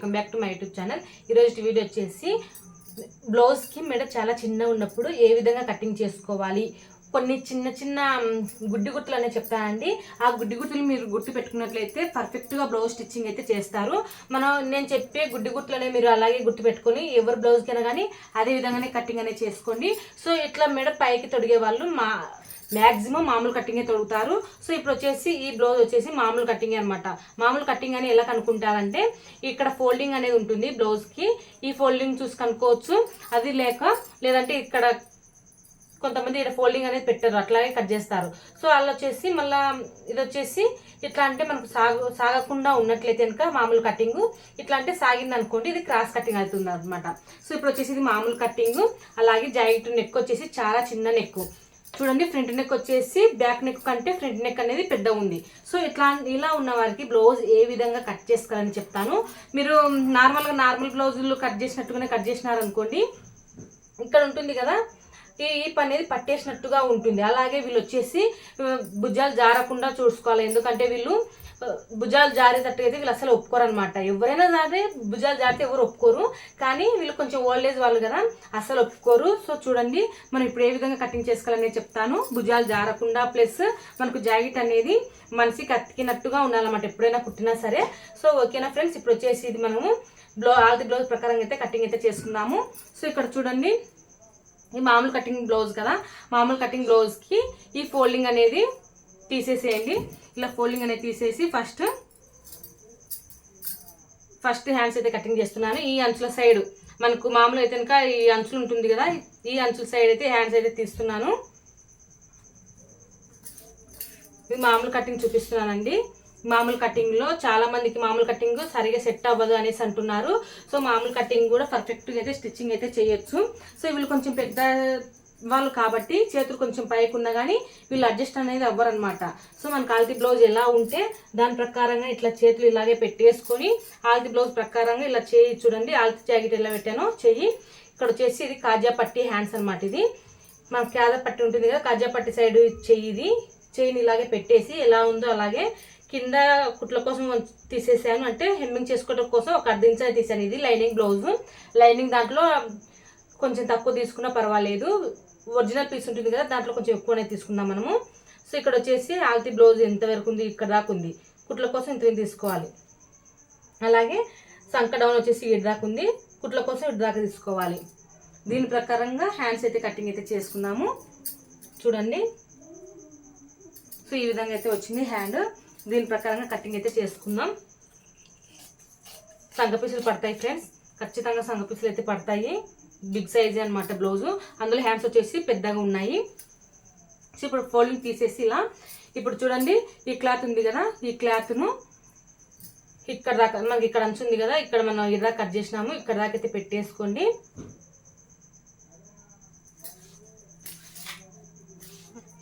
Welcome back to my YouTube channel ఈరోజు video వచ్చేసి బ్లౌజ్కి మెడ చాలా చిన్న ఉన్నప్పుడు ఏ విధంగా కటింగ్ చేసుకోవాలి? కొన్ని చిన్న చిన్న గుడ్డి గుర్తులు అనేవి చెప్తానండి ఆ గుడ్డి గుర్తులు మీరు గుర్తు పెట్టుకున్నట్లయితే పర్ఫెక్ట్గా బ్లౌజ్ స్టిచ్చింగ్ అయితే చేస్తారు. మనం నేను చెప్పే గుడ్డి గుర్తులు అనేవి మీరు అలాగే గుర్తు పెట్టుకొని ఎవరు బ్లౌజ్కైనా కానీ అదే విధంగానే కటింగ్ అనేది చేసుకోండి. సో ఇట్లా మెడ పైకి తొడిగే వాళ్ళు మా మ్యాక్సిమం మామూలు కటింగే తొడుగుతారు. సో ఇప్పుడు వచ్చేసి ఈ బ్లౌజ్ వచ్చేసి మామూలు కటింగ్ అనమాట మామూలు కటింగ్ అని ఎలా కనుక్కుంటారంటే ఇక్కడ ఫోల్డింగ్ అనేది ఉంటుంది బ్లౌజ్కి. ఈ ఫోల్డింగ్ చూసి కనుక్కోవచ్చు. అది లేక లేదంటే ఇక్కడ కొంతమంది ఇక్కడ ఫోల్డింగ్ అనేది పెట్టారు. అట్లాగే కట్ చేస్తారు. సో అలా వచ్చేసి మళ్ళీ ఇది వచ్చేసి ఇట్లా అంటే మనకు సాగు సాగకుండా ఉన్నట్లయితే కనుక మామూలు కటింగ్ ఇట్లా అంటే సాగింది అనుకోండి ఇది క్రాస్ కటింగ్ అవుతుంది అనమాట సో ఇప్పుడు వచ్చేసి ఇది మామూలు కటింగ్ అలాగే జాయింట్ నెక్ వచ్చేసి చాలా చిన్న నెక్ చూడండి ఫ్రంట్ నెక్ వచ్చేసి బ్యాక్ నెక్ కంటే ఫ్రంట్ నెక్ అనేది పెద్ద ఉంది సో ఇట్లా ఇలా ఉన్న వారికి బ్లౌజ్ ఏ విధంగా కట్ చేసుకోవాలని చెప్తాను. మీరు నార్మల్గా నార్మల్ బ్లౌజులు కట్ చేసినట్టుగానే కట్ చేసినారనుకోండి ఇక్కడ ఉంటుంది కదా ఈ ఈప్ అనేది పట్టేసినట్టుగా ఉంటుంది. అలాగే వీళ్ళు వచ్చేసి భుజాలు జారకుండా చూసుకోవాలి. ఎందుకంటే వీళ్ళు భుజాలు జారేటట్టు అయితే వీళ్ళు అసలు ఒప్పుకోరు అనమాట ఎవరైనా సరే భుజాలు జారితే ఎవరు ఒప్పుకోరు. కానీ వీళ్ళు కొంచెం ఓల్డ్ ఏజ్ వాళ్ళు కదా అసలు ఒప్పుకోరు. సో చూడండి మనం ఇప్పుడు ఏ విధంగా కటింగ్ చేసుకోవాలని చెప్తాను. భుజాలు జారకుండా ప్లస్ మనకు జాకెట్ అనేది మనిషికి అతికినట్టుగా ఉండాలన్నమాట ఎప్పుడైనా కుట్టినా సరే. సో ఓకేనా ఫ్రెండ్స్ ఇప్పుడు వచ్చేసి ఇది మనము బ్లౌ ఆల్ది బ్లౌజ్ ప్రకారం అయితే కటింగ్ అయితే చేసుకుందాము. సో ఇక్కడ చూడండి ఈ మామూలు కటింగ్ బ్లౌజ్ కదా మామూలు కటింగ్ బ్లౌజ్కి ఈ ఫోల్డింగ్ అనేది తీసేసేయండి. ఇలా ఫోల్డింగ్ అనేది తీసేసి ఫస్ట్ ఫస్ట్ హ్యాండ్స్ అయితే కటింగ్ చేస్తున్నాను. ఈ అంచుల సైడ్ మనకు మామూలు అయితే కనుక ఈ అంచులు ఉంటుంది కదా ఈ అంచుల సైడ్ అయితే హ్యాండ్స్ అయితే తీస్తున్నాను. ఇది మామూలు కటింగ్ చూపిస్తున్నానండి. మామూలు కటింగ్లో చాలామందికి మామూలు కటింగ్ సరిగా సెట్ అవ్వదు అనేసి అంటున్నారు. సో మామూలు కటింగ్ కూడా పర్ఫెక్ట్గా అయితే స్టిచ్చింగ్ అయితే చేయొచ్చు. సో వీళ్ళు కొంచెం పెద్ద వాళ్ళు కాబట్టి చేతులు కొంచెం పైకి ఉన్నా కానీ వీళ్ళు అడ్జస్ట్ అనేది అవ్వరనమాట సో మనకి ఆల్తి బ్లౌజ్ ఎలా ఉంటే దాని ప్రకారంగా ఇట్లా చేతులు ఇలాగే పెట్టేసుకొని ఆల్తి బ్లౌజ్ ప్రకారంగా ఇలా చేయి చూడండి ఆల్తి జాకెట్ ఎలా పెట్టానో చెయ్యి. ఇక్కడ వచ్చేసి ఇది కాజా పట్టి హ్యాండ్స్ అనమాట ఇది. మన కాజా పట్టి ఉంటుంది కదా కాజా పట్టి సైడ్ చెయ్యి ఇది. చెయ్యిని ఇలాగే పెట్టేసి ఎలా ఉందో అలాగే కింద కుట్ల కోసం తీసేసాను. అంటే హెమ్మింగ్ చేసుకోవడం కోసం ఒక అర్ధ ఇంచ్ తీసాను ఇది లైనింగ్ బ్లౌజ్. లైనింగ్ దాంట్లో కొంచెం తక్కువ తీసుకున్నా పర్వాలేదు. ఒరిజినల్ పీస్ ఉంటుంది కదా దాంట్లో కొంచెం ఎక్కువనే తీసుకుందాం మనము. సో ఇక్కడ వచ్చేసి ఆల్తీ బ్లౌజ్ ఎంత వరకు ఉంది ఇక్కడ దాకా ఉంది. కుట్ల కోసం ఇంత తీసుకోవాలి. అలాగే సంక డౌన్ వచ్చేసి ఇటు దాకా ఉంది. కుట్ల కోసం ఇటు దాకా తీసుకోవాలి. దీని ప్రకారంగా హ్యాండ్స్ అయితే కటింగ్ అయితే చేసుకుందాము. చూడండి. సో ఈ విధంగా అయితే వచ్చింది హ్యాండ్ దీని ప్రకారంగా కటింగ్ అయితే చేసుకుందాం. సంగ పీసులు పడతాయి ఫ్రెండ్స్ ఖచ్చితంగా సంగ పీసులు అయితే పడతాయి. బిగ్ సైజ్ అనమాట బ్లౌజు. అందులో హ్యాండ్స్ వచ్చేసి పెద్దగా ఉన్నాయి. సో ఇప్పుడు ఫోల్డింగ్ తీసేసి ఇలా ఇప్పుడు చూడండి ఈ క్లాత్ ఉంది కదా ఈ క్లాత్ను ఇక్కడ దాకా మనకి ఇక్కడ అంచు ఉంది కదా ఇక్కడ మనం ఇలా కట్ చేసినాము ఇక్కడ దాకా అయితే పెట్టేసుకోండి.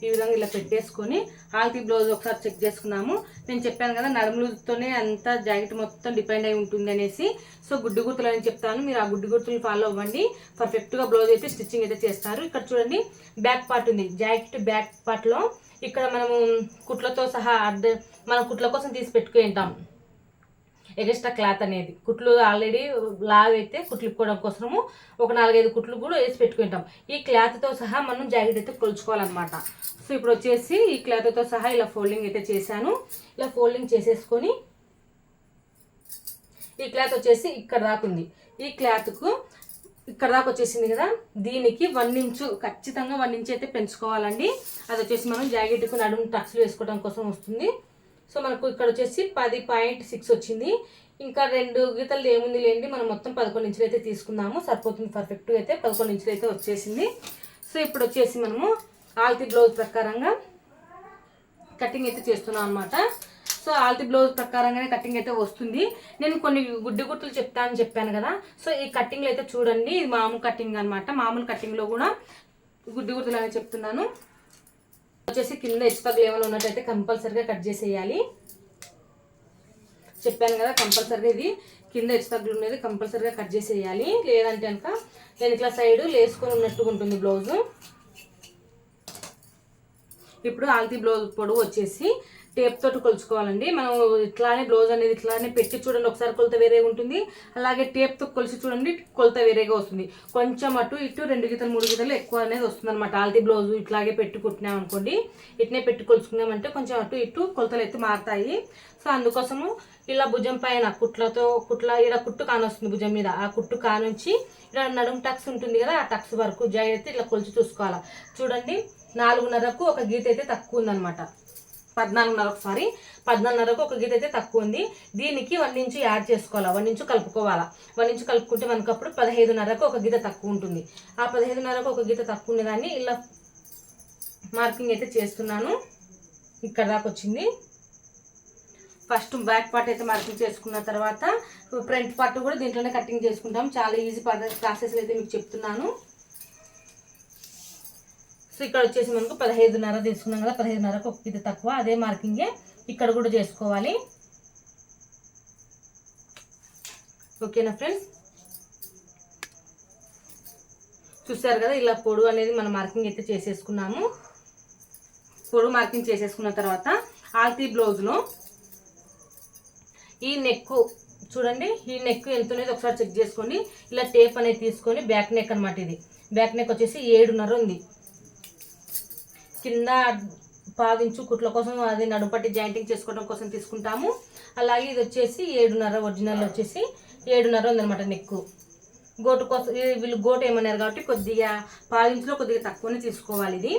ఈ విధంగా ఇలా పెట్టేసుకొని ఆల్తీ బ్లౌజ్ ఒకసారి చెక్ చేసుకున్నాము. నేను చెప్పాను కదా నడుములతోనే అంతా జాకెట్ మొత్తం డిపెండ్ అయి ఉంటుంది అనేసి. సో గుడ్డు గుర్తులు అని చెప్తాను. మీరు ఆ గుడ్డు గుర్తులు ఫాలో అవ్వండి. పర్ఫెక్ట్గా బ్లౌజ్ అయితే స్టిచ్చింగ్ అయితే చేస్తారు. ఇక్కడ చూడండి బ్యాక్ పార్ట్ ఉంది. జాకెట్ బ్యాక్ పార్ట్లో ఇక్కడ మనము కుట్లతో సహా అర్ధ మనం కుట్ల కోసం తీసి పెట్టుకుని ఎగస్ట్రా క్లాత్ అనేది. కుట్లు ఆల్రెడీ లావ్ అయితే కుట్లు ఇప్పుకోవడం కోసము ఒక నాలుగైదు కుట్లు కూడా వేసి పెట్టుకుంటాం. ఈ క్లాత్తో సహా మనం జాకెట్ అయితే కొలుచుకోవాలన్నమాట. సో ఇప్పుడు వచ్చేసి ఈ క్లాత్తో సహా ఇలా ఫోల్డింగ్ అయితే చేశాను. ఇలా ఫోల్డింగ్ చేసేసుకొని ఈ క్లాత్ వచ్చేసి ఇక్కడ దాకా ఉంది. ఈ క్లాత్కు ఇక్కడ దాకా వచ్చేసింది కదా దీనికి వన్ ఇంచు ఖచ్చితంగా వన్ ఇంచు అయితే పెంచుకోవాలండి. అది వచ్చేసి మనం జాకెట్కు నడుము టక్స్లు వేసుకోవడం కోసం వస్తుంది. సో మనకు ఇక్కడ వచ్చేసి పది పాయింట్ సిక్స్ వచ్చింది. ఇంకా రెండు గీతలు ఏముంది లేండి మనం మొత్తం పదకొండు ఇంచులు అయితే తీసుకుందాము. సరిపోతుంది పర్ఫెక్ట్గా అయితే పదకొండు ఇంచులు అయితే వచ్చేసింది. సో ఇప్పుడు వచ్చేసి మనము ఆల్తి బ్లౌజ్ ప్రకారంగా కటింగ్ అయితే చేస్తున్నాం అనమాట సో ఆల్తి బ్లౌజ్ ప్రకారంగానే కటింగ్ అయితే వస్తుంది. నేను కొన్ని గుడ్డి గుర్తులు చెప్తానని చెప్పాను కదా. సో ఈ కటింగ్లు అయితే చూడండి. ఇది మామూలు కటింగ్ అనమాట మామూలు కటింగ్లో కూడా గుడ్డి గుర్తులు అనేది చెప్తున్నాను. వచ్చేసి కింద ఇసుపగలు ఏమైనా ఉన్నట్టయితే కంపల్సరిగా కట్ చేసేయాలి. చెప్పాను కదా కంపల్సరిగా ఇది కింద ఇసుపగలు ఉన్నది కంపల్సరిగా కట్ చేసేయాలి. లేదంటే కనుక నేను ఇట్లా సైడ్ లేసుకొని ఉన్నట్టుగా ఉంటుంది బ్లౌజు. ఇప్పుడు ఆల్తీ బ్లౌజ్ పొడవు వచ్చేసి టేప్ తోటి కొలుచుకోవాలండి. మనం ఇట్లానే బ్లౌజ్ అనేది ఇట్లానే పెట్టి చూడండి. ఒకసారి కొలత వేరేగా ఉంటుంది. అలాగే టేప్తో కొలిసి చూడండి కొలత వేరేగా వస్తుంది. కొంచెం అటు ఇటు రెండు గీతలు మూడు గీతలు ఎక్కువ అనేది వస్తుంది అనమాట ఆల్తీ బ్లౌజ్ ఇట్లాగే పెట్టుకుంటున్నాం అనుకోండి. ఇట్నే పెట్టి కొలుచుకున్నామంటే కొంచెం అటు ఇటు కొలతలు అయితే మారుతాయి. సో అందుకోసము ఇలా భుజం పైన కుట్లతో కుట్ల ఇలా కుట్టు కానొస్తుంది భుజం మీద. ఆ కుట్టు కానుంచి ఇలా నడుము టక్స్ ఉంటుంది కదా ఆ టక్స్ వరకు జాయి అయితే ఇట్లా కొలిచి చూసుకోవాలి. చూడండి నాలుగున్నరకు ఒక గీత అయితే తక్కువ ఉందన్నమాట. పద్నాలుగున్నరకు సారీ పద్నాలుగున్నరకు ఒక గీత అయితే తక్కువ ఉంది. దీనికి వన్ ఇంచు యాడ్ చేసుకోవాలా? వన్ ఇంచు కలుపుకోవాలా? వన్ ఇంచు కలుపుకుంటే మనకు అప్పుడు పదహైదున్నరకు ఒక గీత తక్కువ ఉంటుంది. ఆ పదహైదున్నరకు ఒక గీత తక్కువ ఉండేదాన్ని ఇలా మార్కింగ్ అయితే చేస్తున్నాను. ఇక్కడ దాకా వచ్చింది. ఫస్ట్ బ్యాక్ పార్ట్ అయితే మార్కింగ్ చేసుకున్న తర్వాత ఫ్రంట్ పార్ట్ కూడా దీంట్లోనే కటింగ్ చేసుకుంటాం. చాలా ఈజీ ప్రాసెస్ అయితే మీకు చెప్తున్నాను. సో ఇక్కడ వచ్చేసి మనకు పదహైదున్నర తీసుకున్నాం కదా పదహైదున్నరకు ఒక ఇది తక్కువ. అదే మార్కింగే ఇక్కడ కూడా చేసుకోవాలి. ఓకేనా ఫ్రెండ్స్ చూసారు కదా ఇలా పొడు అనేది మనం మార్కింగ్ అయితే చేసేసుకున్నాము. పొడు మార్కింగ్ చేసేసుకున్న తర్వాత ఆల్తీ బ్లౌజ్లో ఈ నెక్ చూడండి ఈ నెక్ ఎంత ఉన్నది ఒకసారి చెక్ చేసుకోండి. ఇలా టేప్ అనేది తీసుకొని బ్యాక్ నెక్ అనమాట ఇది. బ్యాక్ నెక్ వచ్చేసి ఏడున్నర ఉంది. కింద పావించు కుట్ల కోసం అది నడుపట్టి జాయింటింగ్ చేసుకోవడం కోసం తీసుకుంటాము. అలాగే ఇది వచ్చేసి ఏడున్నర ఒరిజినల్ వచ్చేసి ఏడున్నర ఉందన్నమాట నెక్కు. గోటు కోసం వీళ్ళు గోటు ఏమన్నారు కాబట్టి కొద్దిగా పావించులో కొద్దిగా తక్కువనే తీసుకోవాలి ఇది.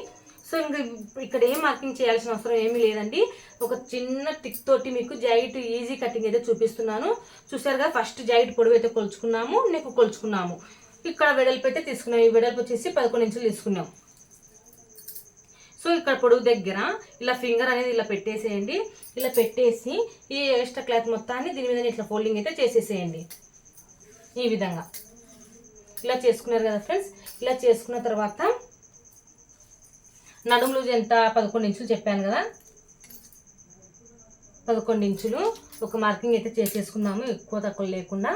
సో ఇంకా ఇక్కడ ఏం మార్కింగ్ చేయాల్సిన అవసరం ఏమీ లేదండి. ఒక చిన్న టిక్ తోటి మీకు జైట్ ఈజీ కటింగ్ అయితే చూపిస్తున్నాను. చూసారుగా ఫస్ట్ జైట్ పొడవు అయితే కొలుచుకున్నాము నెక్కు కొలుచుకున్నాము. ఇక్కడ వెడల్పు అయితే తీసుకున్నాం ఈ వెడల్పు వచ్చేసి పదకొండు ఇంచులు తీసుకున్నాం సో ఇక్కడ పొడుగు దగ్గర ఇలా ఫింగర్ అనేది ఇలా పెట్టేసేయండి. ఇలా పెట్టేసి ఈ ఎక్స్ట్రా క్లాత్ మొత్తాన్ని దీని మీద ఇట్లా ఫోల్డింగ్ అయితే చేసేసేయండి. ఈ విధంగా. ఇలా చేసుకున్నారు కదా ఫ్రెండ్స్? ఇలా చేసుకున్న తర్వాత నడుము లూజ్ ఎంత? పదకొండు ఇంచులు చెప్పాను కదా? పదకొండు ఇంచులు. ఒక మార్కింగ్ అయితే చేసేసుకున్నాము ఎక్కువ తక్కువ లేకుండా.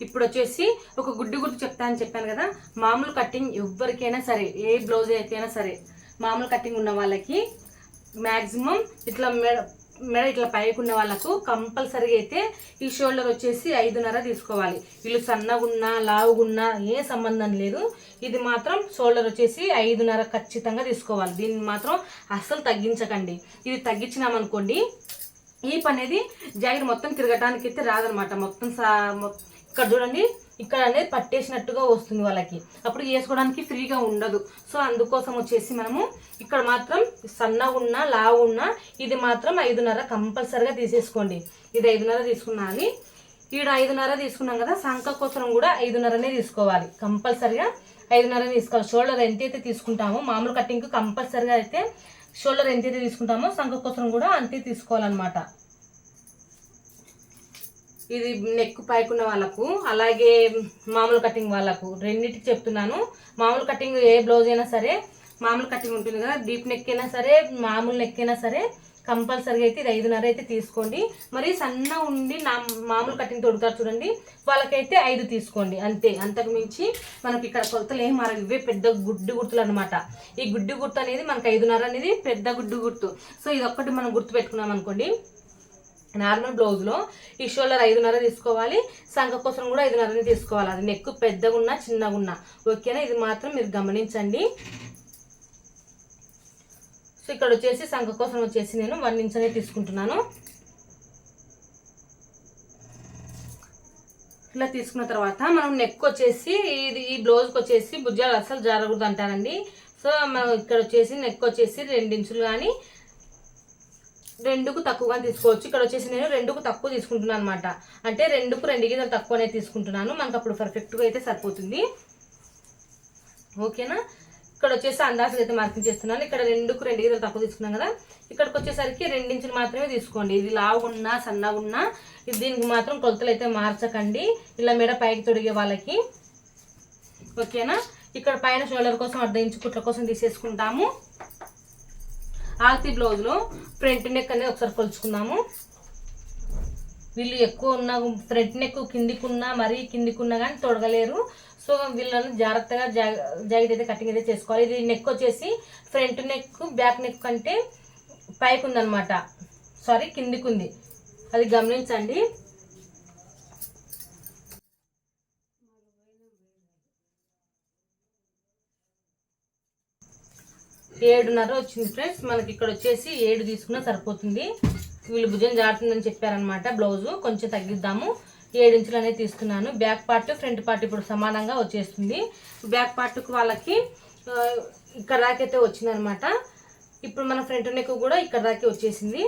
ఇప్పుడు వచ్చేసి ఒక గుడ్డి గుర్తు చెప్తా అని చెప్పాను కదా మామూలు కటింగ్ ఎవరికైనా సరే ఏ బ్లౌజ్ అయితేనా సరే మామూలు కటింగ్ ఉన్న వాళ్ళకి మ్యాక్సిమం ఇట్లా మెడ మెడ ఇట్లా పైకి ఉన్న వాళ్ళకు కంపల్సరీగా అయితే ఈ షోల్డర్ వచ్చేసి ఐదున్నర తీసుకోవాలి. వీళ్ళు సన్నగున్నా లావుగున్నా ఏ సంబంధం లేదు. ఇది మాత్రం షోల్డర్ వచ్చేసి ఐదున్నర ఖచ్చితంగా తీసుకోవాలి. దీన్ని మాత్రం అస్సలు తగ్గించకండి. ఇది తగ్గించినామనుకోండి ఈ పనేది అనేది జాకెట్ మొత్తం తిరగటానికి అయితే రాదనమాట. మొత్తం సా మొత్తం ఇక్కడ చూడండి ఇక్కడ అనేది పట్టేసినట్టుగా వస్తుంది వాళ్ళకి. అప్పుడు వేసుకోవడానికి ఫ్రీగా ఉండదు. సో అందుకోసం వచ్చేసి మనము ఇక్కడ మాత్రం సన్నగా ఉన్నా లావు ఉన్నా ఇది మాత్రం ఐదున్నర కంపల్సరిగా తీసేసుకోండి. ఇది ఐదున్నర తీసుకున్నా అని. ఈడ ఐదున్నర తీసుకున్నాం కదా సంఖ కోసం కూడా ఐదున్నరనే తీసుకోవాలి. కంపల్సరిగా ఐదున్నర తీసుకోవాలి. షోల్డర్ అయితే తీసుకుంటామో మామూలు కటింగ్ కంపల్సరిగా అయితే షోల్డర్ అయితే తీసుకుంటామో సంఖ కోసం కూడా అంతే తీసుకోవాలన్నమాట. ఇది నెక్ పైకున్న వాళ్ళకు అలాగే మామూలు కటింగ్ వాళ్ళకు. రెండింటికి చెప్తున్నాను. మామూలు కటింగ్ ఏ బ్లౌజ్ అయినా సరే మామూలు కటింగ్ ఉంటుంది కదా డీప్ నెక్ అయినా సరే మామూలు నెక్ అయినా సరే కంపల్సరీగా అయితే ఇది ఐదున్నర అయితే తీసుకోండి. మరి సన్న ఉండి నా మామూలు కటింగ్ తొడుగుతారు చూడండి వాళ్ళకైతే ఐదు తీసుకోండి అంతే. అంతకు మించి మనకి ఇక్కడ కొలతలు ఏం మారవు. ఇవే పెద్ద గుడ్డు గుర్తులు అనమాట ఈ గుడ్డు గుర్తు అనేది మనకి ఐదున్నర అనేది పెద్ద గుడ్డు గుర్తు. సో ఇది ఒక్కటి మనం గుర్తు పెట్టుకున్నాం అనుకోండి నార్మల్ బ్లౌజ్లో ఈ షోల్డర్ ఐదున్నర తీసుకోవాలి. సంఖ కోసం కూడా ఐదున్నరని తీసుకోవాలి. అది నెక్ పెద్దగా ఉన్నా చిన్నగా ఉన్నా. ఓకేనా ఇది మాత్రం మీరు గమనించండి. సో ఇక్కడ వచ్చేసి సంఖ కోసం వచ్చేసి నేను వన్ ఇంచ్ అనేది తీసుకుంటున్నాను. ఇలా తీసుకున్న తర్వాత మనం నెక్ వచ్చేసి ఇది ఈ బ్లౌజ్కి వచ్చేసి భుజాలు అస్సలు జారకూడదు అంటారండి. సో మనం ఇక్కడ వచ్చేసి నెక్ వచ్చేసి రెండించులు కానీ రెండుకు తక్కువగా తీసుకోవచ్చు. ఇక్కడ వచ్చేసి నేను రెండుకు తక్కువ తీసుకుంటున్నాను అనమాట అంటే రెండుకు రెండు గీతలు తక్కువనే తీసుకుంటున్నాను. మనకు అప్పుడు పర్ఫెక్ట్గా అయితే సరిపోతుంది. ఓకేనా? ఇక్కడ వచ్చేసి అందాజులు అయితే మార్కింగ్ చేస్తున్నాను. ఇక్కడ రెండుకు రెండు గీతలు తక్కువ తీసుకున్నాం కదా. ఇక్కడికి వచ్చేసరికి రెండించులు మాత్రమే తీసుకోండి. ఇది లావుగున్నా సన్నగున్నా ఇది దీనికి మాత్రం కొలతలు అయితే మార్చకండి. ఇలా మెడ పైకి తొడిగే వాళ్ళకి. ఓకేనా? ఇక్కడ పైన షోల్డర్ కోసం అర్ధ ఇంచు కుట్ల కోసం తీసేసుకుంటాము. ఆర్తి బ్లౌజ్లో ఫ్రంట్ నెక్ అనేది ఒకసారి కొలుచుకుందాము. వీళ్ళు ఎక్కువ ఉన్న ఫ్రంట్ నెక్ కిందికున్నా మరీ కిందికున్నా కానీ తొడగలేరు. సో వీళ్ళని జాగ్రత్తగా జాకెట్ అయితే కటింగ్ అయితే చేసుకోవాలి. ఇది నెక్ వచ్చేసి ఫ్రంట్ నెక్ బ్యాక్ నెక్ కంటే పైకి ఉందన్నమాట సారీ కిందికి ఉంది అది గమనించండి. ఏడున్నర వచ్చింది ఫ్రెండ్స్. మనకి ఇక్కడ వచ్చేసి ఏడు తీసుకున్నా సరిపోతుంది. వీళ్ళు భుజం జారుతుందని చెప్పారనమాట బ్లౌజు. కొంచెం తగ్గిద్దాము. ఏడు ఇంచులు అనేది తీసుకున్నాను. బ్యాక్ పార్ట్ ఫ్రంట్ పార్ట్ ఇప్పుడు సమానంగా వచ్చేస్తుంది. బ్యాక్ పార్ట్కి వాళ్ళకి ఇక్కడ దాకైతే వచ్చిందనమాట ఇప్పుడు మన ఫ్రంట్ నెక్ కూడా ఇక్కడ దాకే వచ్చేసింది.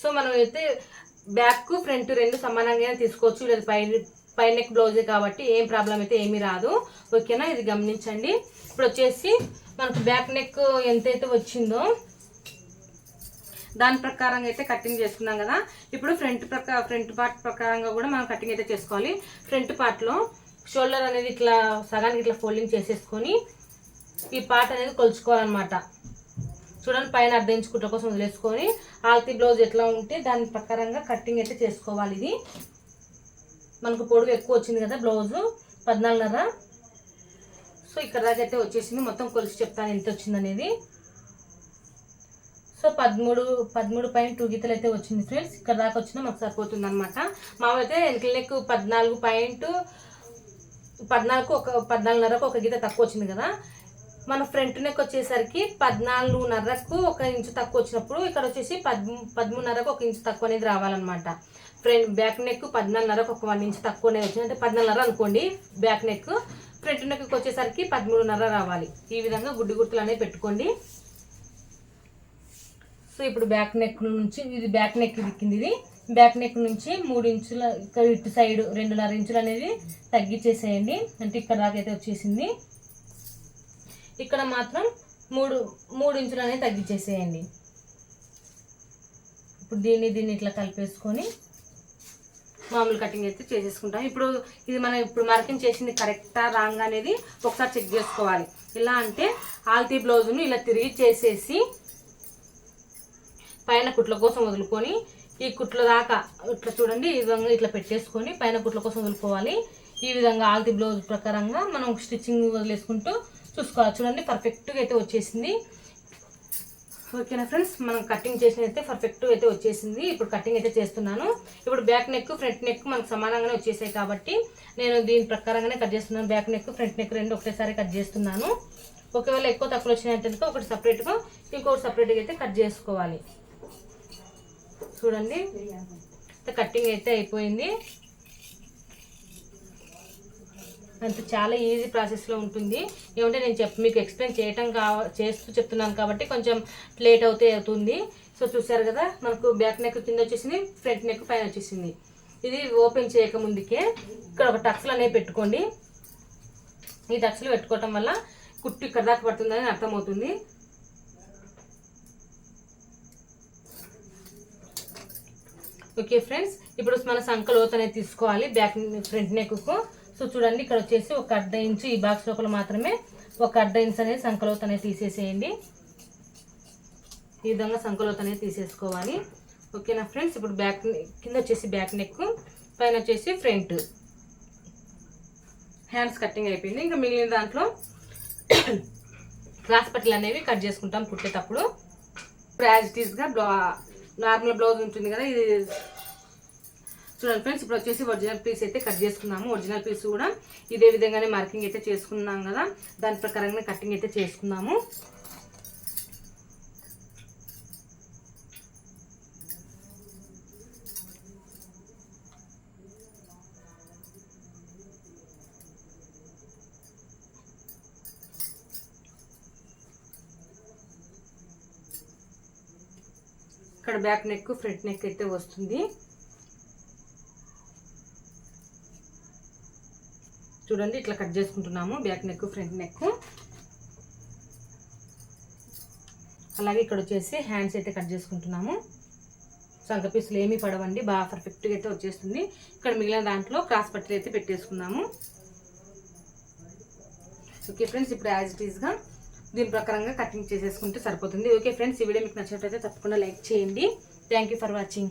సో మనం అయితే బ్యాక్ ఫ్రంట్ రెండు సమానంగా తీసుకోవచ్చు. లేదు పై పై నెక్ బ్లౌజే కాబట్టి ఏం ప్రాబ్లం అయితే ఏమీ రాదు. ఓకేనా ఇది గమనించండి. ఇప్పుడు వచ్చేసి మనకు బ్యాక్ నెక్ ఎంతైతే వచ్చిందో దాని ప్రకారంగా అయితే కటింగ్ చేసుకున్నాం కదా. ఇప్పుడు ఫ్రంట్ ప్రకా ఫ్రంట్ పార్ట్ ప్రకారంగా కూడా మనం కటింగ్ అయితే చేసుకోవాలి. ఫ్రంట్ పార్ట్లో షోల్డర్ అనేది ఇట్లా సగానికి ఇట్లా ఫోల్డింగ్ చేసేసుకొని ఈ పార్ట్ అనేది కొలుచుకోవాలన్నమాట. చూడండి పైన అర్థించుకుంటే కోసం వదిలేసుకొని ఆల్తీ బ్లౌజ్ ఎట్లా ఉంటే దాని ప్రకారంగా కటింగ్ అయితే చేసుకోవాలి ఇది. మనకు పొడుగు ఎక్కువ వచ్చింది కదా బ్లౌజు పద్నాలుగున్నర. సో ఇక్కడ దాకా అయితే వచ్చేసింది. మొత్తం కొలిసి చెప్తాను ఎంత వచ్చింది అనేది. సో పదమూడు పదమూడు పాయింట్ టూ గీతలు అయితే వచ్చింది ఫ్రెండ్స్. ఇక్కడ దాకా వచ్చినా మాకు సరిపోతుంది అనమాట మామైతే వెనకల పద్నాలుగు పాయింట్ పద్నాలుగు ఒక పద్నాలుగున్నరకు ఒక గీత తక్కువ వచ్చింది కదా. మన ఫ్రంట్ నెక్ వచ్చేసరికి పద్నాలుగున్నరకు ఒక ఇంచు తక్కువ వచ్చినప్పుడు ఇక్కడ వచ్చేసి పద్ పదమూడున్నరకు ఒక ఇంచు తక్కువ అనేది రావాలన్నమాట. ఫ్రంట్ బ్యాక్ నెక్ పద్నాలుగున్నరకు ఒక వన్ ఇంచ్ తక్కువనే వచ్చింది అంటే పద్నాలుగున్నర అనుకోండి బ్యాక్ నెక్ ఫ్రంట్ నెక్కి వచ్చేసరికి పదమూడున్నర రావాలి. ఈ విధంగా గుడ్డి గుర్తులు అనేవి పెట్టుకోండి. సో ఇప్పుడు బ్యాక్ నెక్ నుంచి ఇది బ్యాక్ నెక్ దిక్కింది ఇది. బ్యాక్ నెక్ నుంచి మూడు ఇంచుల ఇక్కడ ఇటు సైడ్ రెండున్నర ఇంచులు అనేది తగ్గించేసేయండి. అంటే ఇక్కడ దాకైతే వచ్చేసింది. ఇక్కడ మాత్రం మూడు మూడు ఇంచులు అనేది తగ్గించేసేయండి. ఇప్పుడు దీన్ని దీన్ని ఇట్లా కలిపేసుకొని మామూలు కటింగ్ అయితే చేసేసుకుంటాం. ఇప్పుడు ఇది మనం ఇప్పుడు మార్కింగ్ చేసింది కరెక్టా రాంగ్ అనేది ఒకసారి చెక్ చేసుకోవాలి. ఎలా అంటే ఆల్తీ బ్లౌజ్ను ఇలా తిరిగి చేసేసి పైన కుట్ల కోసం వదులుకొని ఈ కుట్ల దాకా ఇట్లా చూడండి ఈ విధంగా ఇట్లా పెట్టేసుకొని పైన కుట్ల కోసం వదులుకోవాలి. ఈ విధంగా ఆల్తీ బ్లౌజ్ ప్రకారంగా మనం స్టిచ్చింగ్ వదిలేసుకుంటూ చూసుకోవాలి చూడండి పర్ఫెక్ట్గా అయితే వచ్చేసింది. ఓకేనా ఫ్రెండ్స్ మనం కటింగ్ చేసిన అయితే పర్ఫెక్ట్ అయితే వచ్చేసింది. ఇప్పుడు కటింగ్ అయితే చేస్తున్నాను. ఇప్పుడు బ్యాక్ నెక్ ఫ్రంట్ నెక్ మనకు సమానంగానే వచ్చేసాయి కాబట్టి నేను దీని ప్రకారంగానే కట్ చేస్తున్నాను. బ్యాక్ నెక్ ఫ్రంట్ నెక్ రెండు ఒకటేసారి కట్ చేస్తున్నాను. ఒకవేళ ఎక్కువ తక్కువ వచ్చినట్టు ఒకటి సపరేట్గా ఇంకొకటి సపరేట్గా అయితే కట్ చేసుకోవాలి. చూడండి. కటింగ్ అయితే అయిపోయింది. అంత చాలా ఈజీ ప్రాసెస్లో ఉంటుంది. ఏమంటే నేను చెప్ మీకు ఎక్స్ప్లెయిన్ చేయటం కావ చేస్తూ చెప్తున్నాను కాబట్టి కొంచెం లేట్ అవుతే అవుతుంది. సో చూసారు కదా మనకు బ్యాక్ నెక్ కింద వచ్చేసింది ఫ్రంట్ నెక్ పైన వచ్చేసింది. ఇది ఓపెన్ చేయక ముందుకే ఇక్కడ ఒక టక్స్లు అనేవి పెట్టుకోండి. ఈ టక్స్లు పెట్టుకోవటం వల్ల కుట్టు ఇక్కడ దాకా పడుతుందని అర్థమవుతుంది. ఓకే ఫ్రెండ్స్ ఇప్పుడు మన సంక లోతు అనేది తీసుకోవాలి బ్యాక్ ఫ్రంట్ నెక్కు సో చూడండి ఇక్కడ వచ్చేసి ఒక అర్ధ ఇంచు ఈ బాక్స్ లోపల మాత్రమే ఒక అర్ధ ఇంచు అనేది సంకలోత అనేది తీసేసేయండి. ఈ విధంగా సంకలోత అనేది తీసేసుకోవాలి. ఓకేనా ఫ్రెండ్స్? ఇప్పుడు బ్యాక్ కింద వచ్చేసి బ్యాక్ నెక్ పైన వచ్చేసి ఫ్రంట్. హ్యాండ్స్ కటింగ్ అయిపోయింది. ఇంకా మిగిలిన దాంట్లో క్రాస్ పట్టీలు అనేవి కట్ చేసుకుంటాం కుట్టేటప్పుడు ప్రాజిటీస్గా బ్లా నార్మల్ బ్లౌజ్ ఉంటుంది కదా ఇది చూడండి ఫ్రెండ్స్ ఇప్పుడు వచ్చేసి ఒరిజినల్ పీస్ అయితే కట్ చేసుకున్నాము. ఒరిజినల్ పీస్ కూడా ఇదే విధంగానే మార్కింగ్ అయితే చేసుకున్నాం కదా. దాని ప్రకారంగా కటింగ్ అయితే చేసుకున్నాము. ఇక్కడ బ్యాక్ నెక్ ఫ్రంట్ నెక్ అయితే వస్తుంది. చూడండి ఇట్లా కట్ చేసుకుంటున్నాము. Back neck front neck. అలాగే ఇక్కడ వచ్చేసి హ్యాండ్స్ అయితే కట్ చేసుకుంటున్నాము. సంక పీసులు ఏమీ పడవండి బాగా పర్ఫెక్ట్గా అయితే వచ్చేస్తుంది. ఇక్కడ మిగిలిన దాంట్లో క్రాస్ పట్టీలు అయితే పెట్టేసుకున్నాము. ఓకే ఫ్రెండ్స్ ఇప్పుడు యాజ్ ఇట్ ఈస్గా దీని ప్రకారంగా కటింగ్ చేసేసుకుంటే సరిపోతుంది. ఓకే ఫ్రెండ్స్ ఈ వీడియో మీకు నచ్చినట్లయితే తప్పకుండా లైక్ చేయండి. Thank you for watching